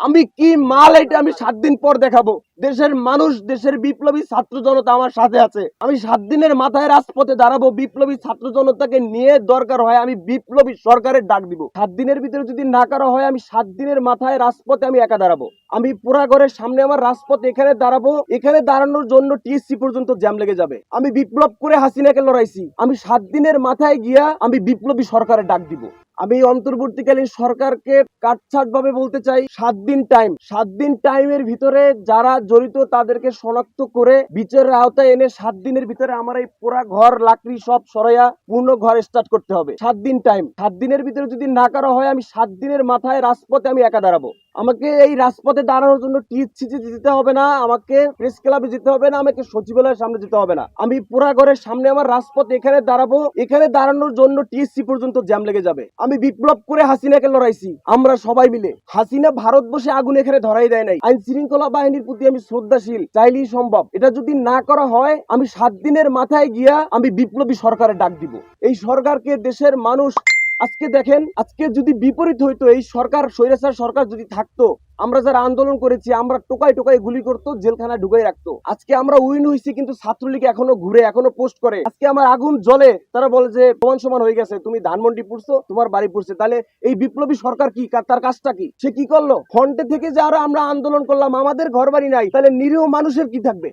আমি কি মাল এটা আমি সাত দিন পর দেখাবো? দেশের মানুষ, দেশের বিপ্লবী ছাত্র জনতা আমার সাথে আছে। আমি সাত দিনের মাথায় রাজপথে দাঁড়াবো, বিপ্লবী ছাত্র জনতাকে নিয়ে দরকার হয় আমি বিপ্লবী সরকারের ডাক দিব। সাত দিনের ভিতরে যদি না করা হয়, আমি সাত দিনের মাথায় রাজপথে আমি একা দাঁড়াবো। আমি পুরা ঘরের সামনে আমার রাজপথ এখানে দাঁড়াবো, এখানে দাঁড়ানোর জন্য টিএসসি পর্যন্ত জ্যাম লেগে যাবে। আমি বিপ্লব করে হাসিনাকে লড়াইছি। আমি সাত দিনের মাথায় গিয়া আমি বিপ্লবী সরকারের ডাক দিব। আমি অন্তর্বর্তীকালীন সরকারকে কাটছাট ভাবে বলতে চাই, সাত দিন টাইম সাত দিন টাইমের ভিতরে যারা জড়িত তাদেরকে শনাক্ত করে বিচারের আওতায় এনে সাত দিনের ভিতরে আমার এই পুরা ঘর, লাকড়ি সব সরাইয়া পূর্ণ ঘর স্টার্ট করতে হবে। সাত দিন টাইম সাত দিনের ভিতরে যদি না করা হয়, আমি সাত দিনের মাথায় রাজপথে আমি একা দাঁড়াবো। আমাকে এই রাজপথে দাঁড়ানোর জন্য টিএসসিতে যেতে হবে না, আমাকে প্রেস ক্লাবে যেতে হবে না, আমাকে সচিবালয়ের সামনে যেতে হবে না। আমি পুরা ঘরের সামনে আমার রাজপথ এখানে দাঁড়াবো, এখানে দাঁড়ানোর জন্য টিএসসি পর্যন্ত জ্যাম লেগে যাবে। আমি বিপ্লব করে হাসিনাকে লড়াইছি। আমরা সবাই মিলে। হাসিনা ভারত বসে আগুন এখানে ধরাই দেয় নাই। আইন শৃঙ্খলা বাহিনীর প্রতি আমি শ্রদ্ধাশীল। চাইলেই সম্ভব। এটা যদি না করা হয়, আমি সাত দিনের মাথায় গিয়া আমি বিপ্লবী সরকারে ডাক দিব। এই সরকারকে দেশের মানুষ আজকে দেখেন, আজকে যদি বিপরীত হইতো, এই সরকার, স্বৈরাচার সরকার যদি থাকতো, আমরা যারা আন্দোলন করেছি, আমরা টোকাই টোকাই গুলি করতো, জেলখানায় ঢুকাই রাখতো। আজকে আমরা উইন হইছি, কিন্তু ছাত্রলীগ এখনও ঘুরে, এখনও পোস্ট করে। আজকে আমার আগুন জ্বলে, তারা বলে যে, সমান সমান হয়ে গেছে, তুমি ধানমন্ডি পুড়ছো, তোমার বাড়ি পুড়ছে। তাহলে এই বিপ্লবী সরকার কি তার কাজটা কি? সে কি করল? ফ্রন্টে থেকে যারা আমরা আন্দোলন করলাম, আমাদের ঘর বাড়ি নাই, তাহলে নিরীহ মানুষের কি থাকবে?